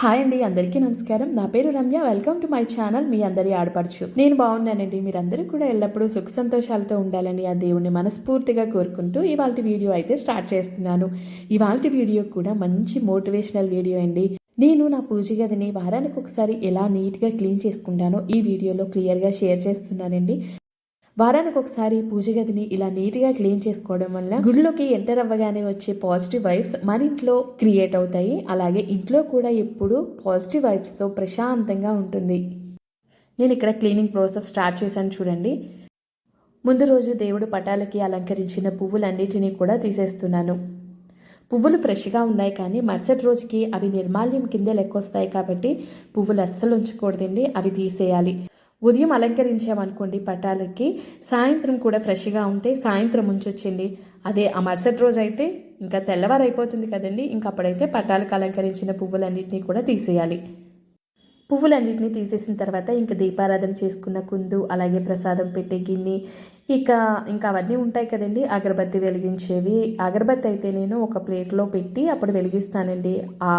Hi అండి అందరికీ నమస్కారం. నా పేరు Ramya. Welcome to my channel మీ అందరి ఆడపడుచు. నేను బాగున్నానండి. మీరందరూ కూడా ఎల్లప్పుడూ సుఖ సంతోషాలతో ఉండాలని ఆ దేవుణ్ణి మనస్ఫూర్తిగా కోరుకుంటూ ఇవాళ వీడియో అయితే స్టార్ట్ చేస్తున్నాను. ఇవాళ వీడియో కూడా మంచి మోటివేషనల్ వీడియో అండి. నేను నా పూజ గదిని వారానికి ఒకసారి ఎలా నీట్గా క్లీన్ చేసుకుంటానో ఈ వీడియోలో క్లియర్గా షేర్ చేస్తున్నానండి. వారానికి ఒకసారి పూజ గదిని ఇలా నీట్గా క్లీన్ చేసుకోవడం వల్ల గుడిలోకి ఎంటర్ అవ్వగానే వచ్చే పాజిటివ్ వైబ్స్ మన ఇంట్లో క్రియేట్ అవుతాయి. అలాగే ఇంట్లో కూడా ఎప్పుడు పాజిటివ్ వైబ్స్తో ప్రశాంతంగా ఉంటుంది. నేను ఇక్కడ క్లీనింగ్ ప్రాసెస్ స్టార్ట్ చేశాను చూడండి. ముందు రోజు దేవుడు పటాలకి అలంకరించిన పువ్వులన్నిటినీ కూడా తీసేస్తున్నాను. పువ్వులు ఫ్రెష్గా ఉన్నాయి కానీ మరుసటి రోజుకి అవి నిర్మాల్యం కింద లెక్కొస్తాయి కాబట్టి పువ్వులు అస్సలు ఉంచకూడదండి. అవి తీసేయాలి. ఉదయం అలంకరించామనుకోండి పటాలకి సాయంత్రం కూడా ఫ్రెష్గా ఉంటే సాయంత్రం ఉంచొచ్చండి అదే ఆ మరుసటి రోజు అయితే ఇంకా తెల్లవారు అయిపోతుంది కదండి ఇంకా అప్పుడైతే పటాలకు అలంకరించిన పువ్వులన్నింటినీ కూడా తీసేయాలి. పువ్వులన్నింటినీ తీసేసిన తర్వాత ఇంకా దీపారాధన చేసుకున్న కుందు అలాగే ప్రసాదం పెట్టే గిన్నె ఇక ఇంకా అవన్నీ ఉంటాయి కదండి అగరబత్తి వెలిగించేవి. అగరబత్తి అయితే నేను ఒక ప్లేట్లో పెట్టి అప్పుడు వెలిగిస్తానండి. ఆ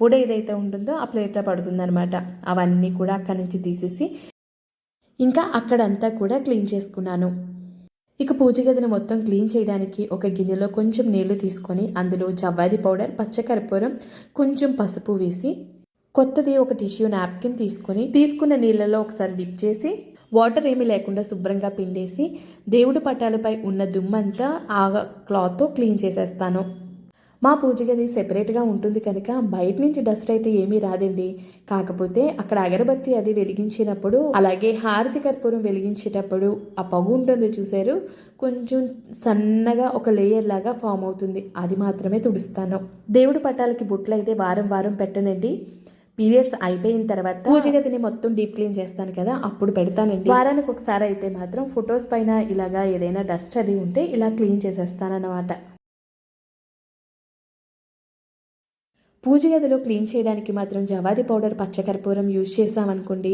పొడి ఏదైతే ఉంటుందో ఆ ప్లేట్లో పడుతుందనమాట అవన్నీ కూడా అక్కడి నుంచి తీసేసి ఇంకా అక్కడంతా కూడా క్లీన్ చేసుకున్నాను. ఇక పూజ గదిని మొత్తం క్లీన్ చేయడానికి ఒక గిన్నెలో కొంచెం నీళ్ళు తీసుకొని అందులో జవ్వాది పౌడర్ పచ్చకర్పూరం కొంచెం పసుపు వేసి కొత్తది ఒక టిష్యూ నాప్కిన్ తీసుకొని తీసుకున్న నీళ్ళలో ఒకసారి డిప్ చేసి వాటర్ ఏమీ లేకుండా శుభ్రంగా పిండేసి దేవుడి పటాలపై ఉన్న దుమ్మంతా ఆ క్లాత్తో క్లీన్ చేసేస్తాను. మా పూజ గది సెపరేట్గా ఉంటుంది కనుక బయట నుంచి డస్ట్ అయితే ఏమీ రాదండి. కాకపోతే అక్కడ అగరబత్తి అది వెలిగించినప్పుడు అలాగే హారతి కర్పూరం వెలిగించేటప్పుడు ఆ పగు ఉంటుంది చూసారు కొంచెం సన్నగా ఒక లేయర్ లాగా ఫామ్ అవుతుంది. అది మాత్రమే తుడుస్తాను. దేవుడి పట్టాలకి బుట్లు అయితే వారం వారం పెట్టనండి. పీరియడ్స్ అయిపోయిన తర్వాత పూజ గదిని మొత్తం డీప్ క్లీన్ చేస్తాను కదా అప్పుడు పెడతానండి. వారానికి ఒకసారి అయితే మాత్రం ఫొటోస్ పైన ఇలాగా ఏదైనా డస్ట్ అది ఉంటే ఇలా క్లీన్ చేసేస్తానన్నమాట. పూజ గదిలో క్లీన్ చేయడానికి మాత్రం జవాది పౌడర్ పచ్చకర్పూరం యూజ్ చేసామనుకోండి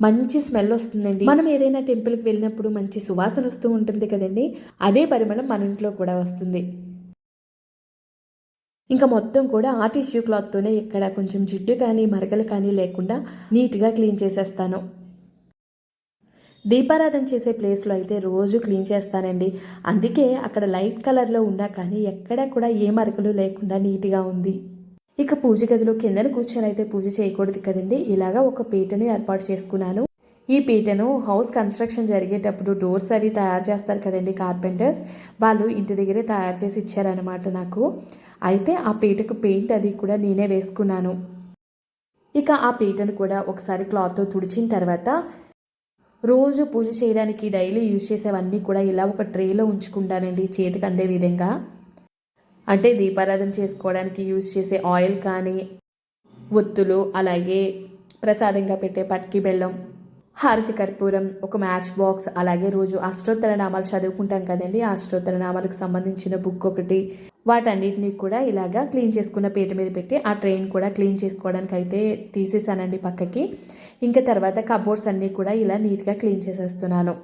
మంచి స్మెల్ వస్తుందండి. మనం ఏదైనా టెంపుల్కి వెళ్ళినప్పుడు మంచి సువాసన వస్తూ ఉంటుంది కదండి అదే పరిమళం మన ఇంట్లో కూడా వస్తుంది. ఇంకా మొత్తం కూడా ఆ టిష్యూ క్లాత్తోనే ఇక్కడ కొంచెం జిడ్డు కానీ మరకలు కానీ లేకుండా నీట్గా క్లీన్ చేసేస్తాను. దీపారాధన చేసే ప్లేస్లో అయితే రోజు క్లీన్ చేస్తానండి. అందుకే అక్కడ లైట్ కలర్లో ఉన్నా కానీ ఎక్కడా కూడా ఏ మరకలు లేకుండా నీట్గా ఉంది. ఇక పూజ గదిలో కిందన కూర్చొని అయితే పూజ చేయకూడదు కదండి. ఇలాగా ఒక పీటను ఏర్పాటు చేసుకున్నాను. ఈ పీటను హౌస్ కన్స్ట్రక్షన్ జరిగేటప్పుడు డోర్స్ అవి తయారు చేస్తారు కదండి కార్పెంటర్స్. వాళ్ళు ఇంటి దగ్గరే తయారు చేసి ఇచ్చారనమాట నాకు. అయితే ఆ పీటకు పెయింట్ అది కూడా నేనే వేసుకున్నాను. ఇక ఆ పీటను కూడా ఒకసారి క్లాత్తో తుడిచిన తర్వాత రోజు పూజ చేయడానికి డైలీ యూజ్ చేసేవన్నీ కూడా ఇలా ఒక ట్రేలో ఉంచుకుంటానండి. చేతికి అందే విధంగా. అంటే దీపారాధన చేసుకోవడానికి యూజ్ చేసే ఆయిల్ కానీ ఒత్తులు అలాగే ప్రసాదంగా పెట్టే పట్కి బెల్లం హారతి కర్పూరం ఒక మ్యాచ్ బాక్స్ అలాగే రోజు అష్టోత్తర నామాలు చదువుకుంటాం కదండి. ఆ అష్టోత్తర నామాలకు సంబంధించిన బుక్ ఒకటి. వాటన్నిటిని కూడా ఇలాగా క్లీన్ చేసుకున్న పీట మీద పెట్టి ఆ ట్రైన్ కూడా క్లీన్ చేసుకోవడానికి అయితే తీసేసానండి పక్కకి. ఇంకా తర్వాత కబోర్డ్స్ అన్నీ కూడా ఇలా నీట్గా క్లీన్ చేసేస్తున్నాను.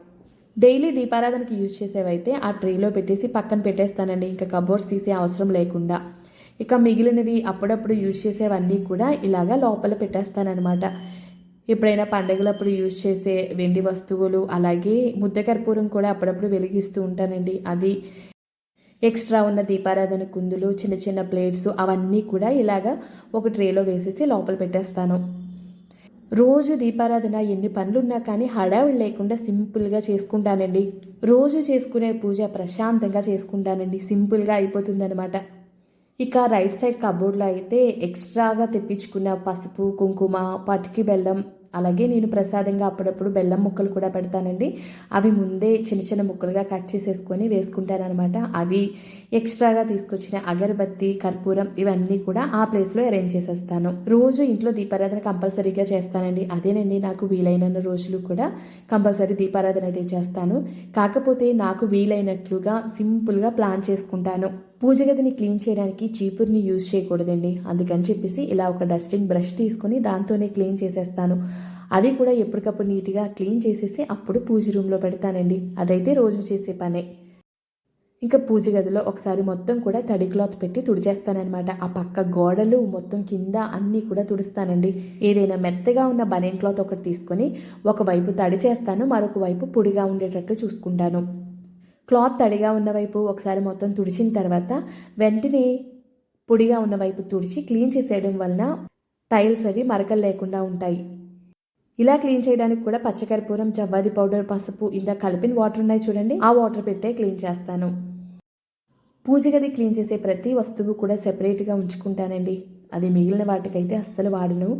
డైలీ దీపారాధనకి యూజ్ చేసేవైతే ఆ ట్రేలో పెట్టేసి పక్కన పెట్టేస్తానండి. ఇంకా కబోర్డ్స్ తీసే అవసరం లేకుండా. ఇక మిగిలినవి అప్పుడప్పుడు యూజ్ చేసేవన్నీ కూడా ఇలాగా లోపల పెట్టేస్తానమాట ఎప్పుడైనా పండగలప్పుడు యూజ్ చేసే వెండి వస్తువులు అలాగే ముద్ద కర్పూరం కూడా అప్పుడప్పుడు వెలిగిస్తూ ఉంటానండి. అది ఎక్స్ట్రా ఉన్న దీపారాధన కుందులు చిన్న చిన్న ప్లేట్స్ అవన్నీ కూడా ఇలాగా ఒక ట్రేలో వేసేసి లోపల పెట్టేస్తాను. రోజు దీపారాధన ఎన్ని పనులున్నా కానీ హడావిడి లేకుండా సింపుల్గా చేసుకుంటానండి. రోజు చేసుకునే పూజ ప్రశాంతంగా చేసుకుంటానండి. సింపుల్గా అయిపోతుందనమాట ఇక రైట్ సైడ్ కబోర్డ్లో అయితే ఎక్స్ట్రాగా తెప్పించుకున్న పసుపు కుంకుమ పటికి బెల్లం అలాగే నేను ప్రసాదంగా అప్పుడప్పుడు బెల్లం ముక్కలు కూడా పెడతానండి. అవి ముందే చిన్న చిన్న ముక్కలుగా కట్ చేసేసుకొని వేసుకుంటానమాట అవి ఎక్స్ట్రాగా తీసుకొచ్చిన అగరబత్తి కర్పూరం ఇవన్నీ కూడా ఆ ప్లేస్లో అరేంజ్ చేసేస్తాను. రోజు ఇంట్లో దీపారాధన కంపల్సరీగా చేస్తానండి. అదేనండి నాకు వీలైన రోజులు కూడా కంపల్సరీ దీపారాధన అయితే చేస్తాను. కాకపోతే నాకు వీలైనట్లుగా సింపుల్గా ప్లాన్ చేసుకుంటాను. పూజ గదిని క్లీన్ చేయడానికి చీపుర్ని యూజ్ చేయకూడదండి. అందుకని చెప్పేసి ఇలా ఒక డస్టింగ్ బ్రష్ తీసుకొని దాంతోనే క్లీన్ చేసేస్తాను. అది కూడా ఎప్పటికప్పుడు నీట్గా క్లీన్ చేసేసి అప్పుడు పూజ రూమ్లో పెడతానండి. అదైతే రోజు చేసే పనే. ఇంకా పూజ గదిలో ఒకసారి మొత్తం కూడా తడి క్లాత్ పెట్టి తుడిచేస్తానమాట ఆ పక్క గోడలు మొత్తం కింద అన్నీ కూడా తుడుస్తానండి. ఏదైనా మెత్తగా ఉన్న బనీన్ క్లాత్ ఒకటి తీసుకొని ఒకవైపు తడి చేస్తాను మరొక వైపు పొడిగా ఉండేటట్టు చూసుకుంటాను. క్లాత్ తడిగా ఉన్న వైపు ఒకసారి మొత్తం తుడిచిన తర్వాత వెంటనే పొడిగా ఉన్న వైపు తుడిచి క్లీన్ చేసేయడం వలన టైల్స్ అవి మరకలు లేకుండా ఉంటాయి. ఇలా క్లీన్ చేయడానికి కూడా పచ్చకర్పూరం జవ్వాది పౌడర్ పసుపు ఇంత కలిపిన వాటర్ ఉన్నాయి చూడండి. ఆ వాటర్ పెట్టే క్లీన్ చేస్తాను. పూజ గది క్లీన్ చేసే ప్రతి వస్తువు కూడా సెపరేట్గా ఉంచుకుంటానండి. అది మిగిలిన వాటికైతే అస్సలు వాడను.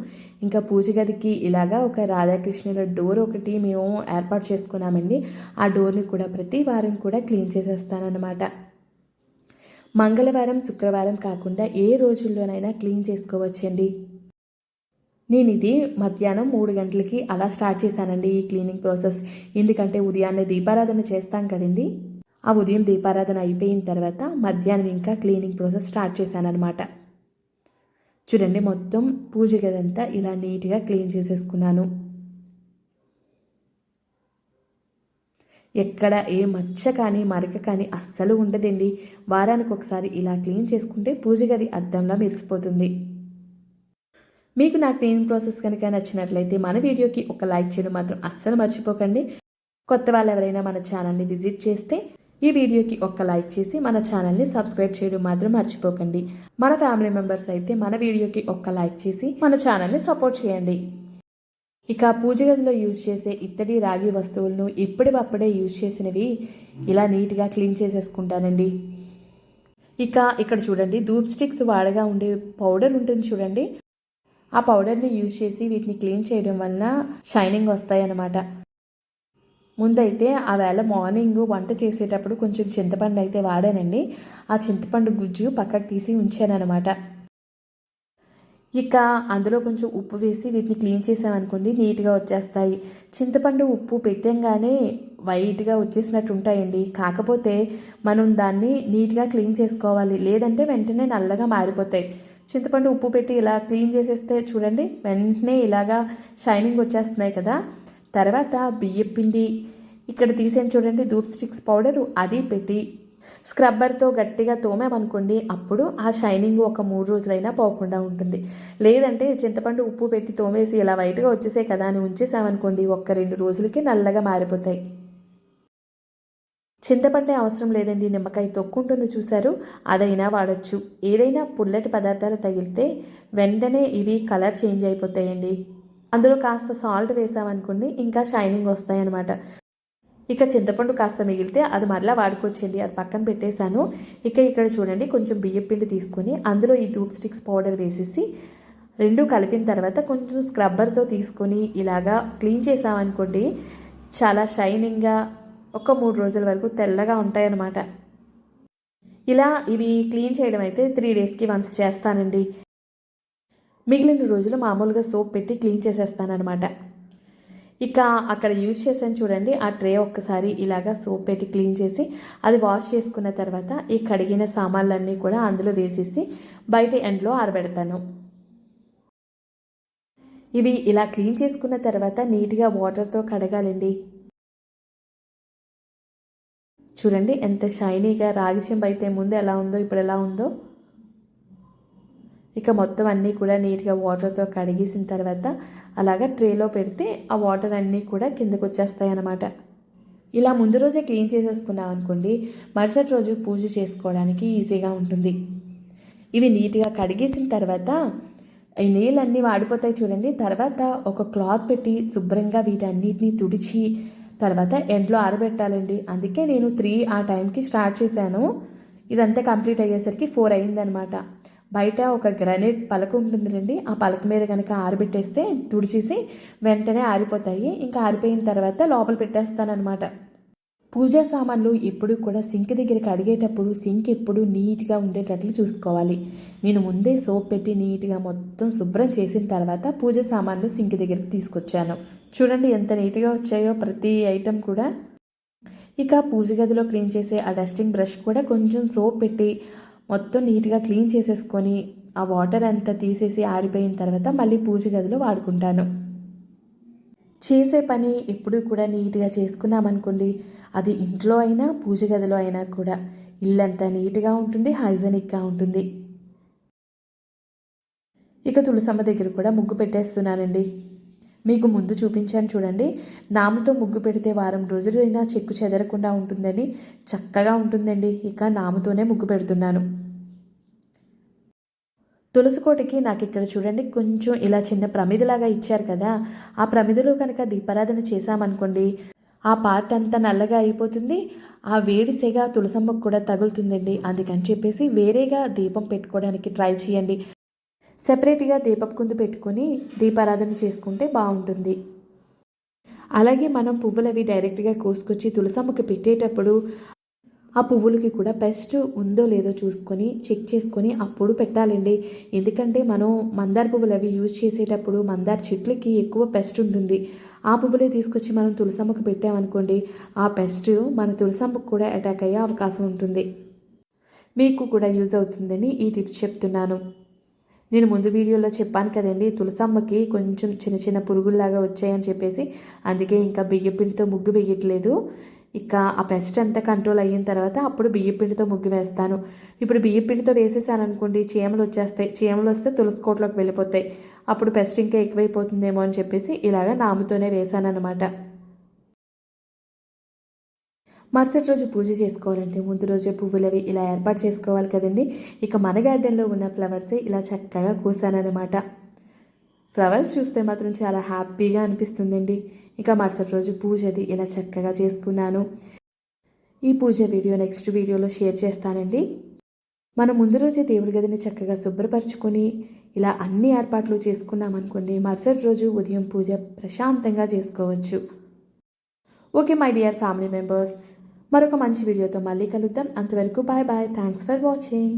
ఇంకా పూజ గదికి ఇలాగా ఒక రాధాకృష్ణుల డోర్ ఒకటి మేము ఏర్పాటు చేసుకున్నామండి. ఆ డోర్ని కూడా ప్రతి వారం కూడా క్లీన్ చేసేస్తానన్నమాట. మంగళవారం శుక్రవారం కాకుండా ఏ రోజుల్లోనైనా క్లీన్ చేసుకోవచ్చండి. నేను ఇది మధ్యాహ్నం మూడు గంటలకి అలా స్టార్ట్ చేశానండి ఈ క్లీనింగ్ ప్రాసెస్. ఎందుకంటే ఉదయాన్నే దీపారాధన చేస్తాం కదండి. ఆ ఉదయం దీపారాధన అయిపోయిన తర్వాత మధ్యాహ్నం ఇంకా క్లీనింగ్ ప్రాసెస్ స్టార్ట్ చేశానన్నమాట. చూడండి మొత్తం పూజ గదంతా ఇలా నీట్గా క్లీన్ చేసేసుకున్నాను. ఎక్కడ ఏ మచ్చ కానీ మరక కానీ అస్సలు ఉండదండి. వారానికి ఒకసారి ఇలా క్లీన్ చేసుకుంటే పూజ గది అద్దంలా మెరిసిపోతుంది. మీకు నా క్లీనింగ్ ప్రాసెస్ కనుక నచ్చినట్లయితే మన వీడియోకి ఒక లైక్ చేయడం మాత్రం అస్సలు మర్చిపోకండి. కొత్త వాళ్ళు ఎవరైనా మన ఛానల్ని విజిట్ చేస్తే ఈ వీడియోకి ఒక్క లైక్ చేసి మన ఛానల్ని సబ్స్క్రైబ్ చేయడం మాత్రం మర్చిపోకండి. మన ఫ్యామిలీ మెంబర్స్ అయితే మన వీడియోకి ఒక్క లైక్ చేసి మన ఛానల్ని సపోర్ట్ చేయండి. ఇక పూజ గదిలో యూజ్ చేసే ఇత్తడి రాగి వస్తువులను ఇప్పటివప్పుడే యూజ్ చేసినవి ఇలా నీట్గా క్లీన్ చేసేసుకుంటానండి. ఇక ఇక్కడ చూడండి ధూప్ స్టిక్స్ వాడగా ఉండే పౌడర్ ఉంటుంది చూడండి. ఆ పౌడర్ని యూజ్ చేసి వీటిని క్లీన్ చేయడం వలన షైనింగ్ వస్తాయి అన్నమాట ముందైతే ఆ వేళ మార్నింగ్ వంట చేసేటప్పుడు కొంచెం చింతపండు అయితే వాడానండి. ఆ చింతపండు గుజ్జు పక్కకు తీసి ఉంచానన్నమాట. ఇక అందులో కొంచెం ఉప్పు వేసి వీటిని క్లీన్ చేసామనుకోండి నీట్గా వచ్చేస్తాయి. చింతపండు ఉప్పు పెట్టంగానే వైట్గా వచ్చేసినట్టు ఉంటాయండి. కాకపోతే మనం దాన్ని నీట్గా క్లీన్ చేసుకోవాలి. లేదంటే వెంటనే నల్లగా మారిపోతాయి. చింతపండు ఉప్పు పెట్టి ఇలా క్లీన్ చేసేస్తే చూడండి వెంటనే ఇలాగా షైనింగ్ వచ్చేస్తున్నాయి కదా. తర్వాత బియ్యం పిండి ఇక్కడ తీసాను చూడండి ధూప్ స్టిక్స్ పౌడరు అది పెట్టి స్క్రబ్బర్తో గట్టిగా తోమామనుకోండి అప్పుడు ఆ షైనింగ్ ఒక మూడు రోజులైనా పోకుండా ఉంటుంది. లేదంటే చింతపండు ఉప్పు పెట్టి తోమేసి ఇలా వైట్గా వచ్చేసే కదా అని ఉంచేసామనుకోండి ఒక్క రెండు రోజులకి నల్లగా మారిపోతాయి. చింతపండే అవసరం లేదండి నిమ్మకాయ తొక్కు ఉంటుంది అదైనా వాడచ్చు. ఏదైనా పుల్లటి పదార్థాలు తగిలితే వెంటనే ఇవి కలర్ చేంజ్ అయిపోతాయండి. అందులో కాస్త సాల్ట్ వేసామనుకోండి ఇంకా షైనింగ్ వస్తాయి అనమాట ఇక చింతపండు కాస్త మిగిలితే అది మరలా వాడుకొచ్చండి అది పక్కన పెట్టేశాను. ఇక ఇక్కడ చూడండి కొంచెం బియ్యం పిండి తీసుకొని అందులో ఈ ధూప్ స్టిక్స్ పౌడర్ వేసేసి రెండు కలిపిన తర్వాత కొంచెం స్క్రబ్బర్తో తీసుకొని ఇలాగా క్లీన్ చేసామనుకోండి చాలా షైనింగ్గా ఒక మూడు రోజుల వరకు తెల్లగా ఉంటాయన్నమాట. ఇలా ఇవి క్లీన్ చేయడం అయితే త్రీ డేస్కి వన్స్ చేస్తానండి. మిగిలిన రోజులు మామూలుగా సోప్ పెట్టి క్లీన్ చేసేస్తానమాట ఇక అక్కడ యూజ్ చేసాను చూడండి ఆ ట్రే ఒక్కసారి ఇలాగా సోప్ పెట్టి క్లీన్ చేసి అది వాష్ చేసుకున్న తర్వాత ఈ కడిగిన సామాన్లన్నీ కూడా అందులో వేసేసి బయట ఎండ్లో ఆరబెడతాను. ఇవి ఇలా క్లీన్ చేసుకున్న తర్వాత నీట్గా వాటర్తో కడగాలండి. చూడండి ఎంత షైనీగా రాగి చెంబు అయితే ముందు ఎలా ఉందో ఇప్పుడు ఎలా ఉందో. ఇక మొత్తం అన్నీ కూడా నీట్గా వాటర్తో కడిగేసిన తర్వాత అలాగా ట్రేలో పెడితే ఆ వాటర్ అన్నీ కూడా కిందకు వచ్చేస్తాయి అన్నమాట ఇలా ముందు రోజే క్లీన్ చేసేసుకున్నాం అనుకోండి మరుసటి రోజు పూజ చేసుకోవడానికి ఈజీగా ఉంటుంది. ఇవి నీట్గా కడిగేసిన తర్వాత ఈ నీళ్ళన్నీ వాడిపోతాయి చూడండి తర్వాత ఒక క్లాత్ పెట్టి శుభ్రంగా వీటన్నిటిని తుడిచి తర్వాత ఎండ్లో ఆరబెట్టాలండి. అందుకే నేను త్రీ ఆ టైంకి స్టార్ట్ చేశాను. ఇదంతా కంప్లీట్ అయ్యేసరికి ఫోర్ అయిందనమాట బయట ఒక గ్రానైట్ పలక ఉంటుందండి ఆ పలక మీద కనుక ఆరబెట్టేస్తే తుడిచేసి వెంటనే ఆరిపోతాయి. ఇంకా ఆరిపోయిన తర్వాత లోపల పెట్టేస్తానమాట పూజా సామాన్లు ఎప్పుడు కూడా సింక్ దగ్గరికి అడిగేటప్పుడు సింక్ ఎప్పుడు నీట్గా ఉండేటట్లు చూసుకోవాలి. నేను ముందే సోప్ పెట్టి నీట్గా మొత్తం శుభ్రం చేసిన తర్వాత పూజ సామాన్లు సింక్ దగ్గరికి తీసుకొచ్చాను. చూడండి ఎంత నీట్గా వచ్చాయో ప్రతి ఐటెం కూడా. ఇక పూజ గదిలో క్లీన్ చేసే ఆ డస్టింగ్ బ్రష్ కూడా కొంచెం సోప్ పెట్టి మొత్తం నీట్గా క్లీన్ చేసేసుకొని ఆ వాటర్ అంతా తీసేసి ఆరిపోయిన తర్వాత మళ్ళీ పూజ గదిలో వాడుకుంటాను. చేసే పని ఎప్పుడూ కూడా నీట్గా చేసుకున్నామనుకోండి అది ఇంట్లో అయినా పూజ గదిలో అయినా కూడా ఇల్లంతా నీట్గా ఉంటుంది హైజెనిక్గా ఉంటుంది. ఇక తులసమ్మ దగ్గర కూడా ముగ్గు పెట్టేస్తున్నానండి. మీకు ముందు చూపించాను చూడండి. నామతో ముగ్గు పెడితే వారం రోజులైనా చెక్కు చెదరకుండా ఉంటుందని చక్కగా ఉంటుందండి. ఇక నామతోనే ముగ్గు పెడుతున్నాను. తులసికోటికి నాకు ఇక్కడ చూడండి కొంచెం ఇలా చిన్న ప్రమిదలాగా ఇచ్చారు కదా. ఆ ప్రమిదలో కనుక దీపారాధన చేశామనుకోండి ఆ పార్ట్ అంతా నల్లగా అయిపోతుంది. ఆ వేడి సెగ తులసమ్మకు కూడా తగులుతుందండి. అందుకని చెప్పేసి వేరేగా దీపం పెట్టుకోవడానికి ట్రై చేయండి. సెపరేట్గా దీపపు కుందు పెట్టుకొని దీపారాధన చేసుకుంటే బాగుంటుంది. అలాగే మనం పువ్వులవి డైరెక్ట్గా కోసుకొచ్చి తులసమ్మకి పెట్టేటప్పుడు ఆ పువ్వులకి కూడా పెస్ట్ ఉందో లేదో చూసుకొని చెక్ చేసుకొని అప్పుడు పెట్టాలండి. ఎందుకంటే మనం మందార పువ్వులు అవి యూజ్ చేసేటప్పుడు మందార చెట్లకి ఎక్కువ పెస్ట్ ఉంటుంది. ఆ పువ్వులే తీసుకొచ్చి మనం తులసమ్మకు పెట్టామనుకోండి ఆ పెస్ట్ మన తులసమ్మకు కూడా అటాక్ అయ్యే అవకాశం ఉంటుంది. మీకు కూడా యూజ్ అవుతుందని ఈ టిప్స్ చెప్తున్నాను. నేను ముందు వీడియోలో చెప్పాను కదండి తులసమ్మకి కొంచెం చిన్న చిన్న పురుగుల్లాగా వచ్చాయని చెప్పేసి అందుకే ఇంకా బియ్యపిండితో ముగ్గు వేయట్లేదు. ఇక ఆ పెస్ట్ అంతా కంట్రోల్ అయిన తర్వాత అప్పుడు బియ్యపిండితో ముగ్గు వేస్తాను. ఇప్పుడు బియ్యపిండితో వేసేసాను అనుకోండి చీమలు వచ్చేస్తాయి చీమలు వస్తే తులసి కోటలోకి వెళ్ళిపోతాయి. అప్పుడు పెస్ట్ ఇంకా ఎక్కువైపోతుందేమో అని చెప్పేసి ఇలాగ నాముతోనే వేశాను అనమాట మరుసటి రోజు పూజ చేసుకోవాలంటే ముందు రోజే పువ్వులవి ఇలా ఏర్పాటు చేసుకోవాలి కదండి. ఇక మన గార్డెన్లో ఉన్న ఫ్లవర్సే ఇలా చక్కగా కూసానమాట ఫ్లవర్స్ చూస్తే మాత్రం చాలా హ్యాపీగా అనిపిస్తుందండి. ఇక మరుసటి రోజు పూజది ఇలా చక్కగా చేసుకున్నాను. ఈ పూజ వీడియో నెక్స్ట్ వీడియోలో షేర్ చేస్తానండి. మనం ముందు రోజే దేవుడి గదిని చక్కగా శుభ్రపరచుకొని ఇలా అన్ని ఏర్పాట్లు చేసుకున్నామనుకోండి మరుసటి రోజు ఉదయం పూజ ప్రశాంతంగా చేసుకోవచ్చు. Okay my dear family members. మరొక మంచి వీడియోతో మళ్ళీ కలుద్దాం. అంతవరకు bye bye thanks for watching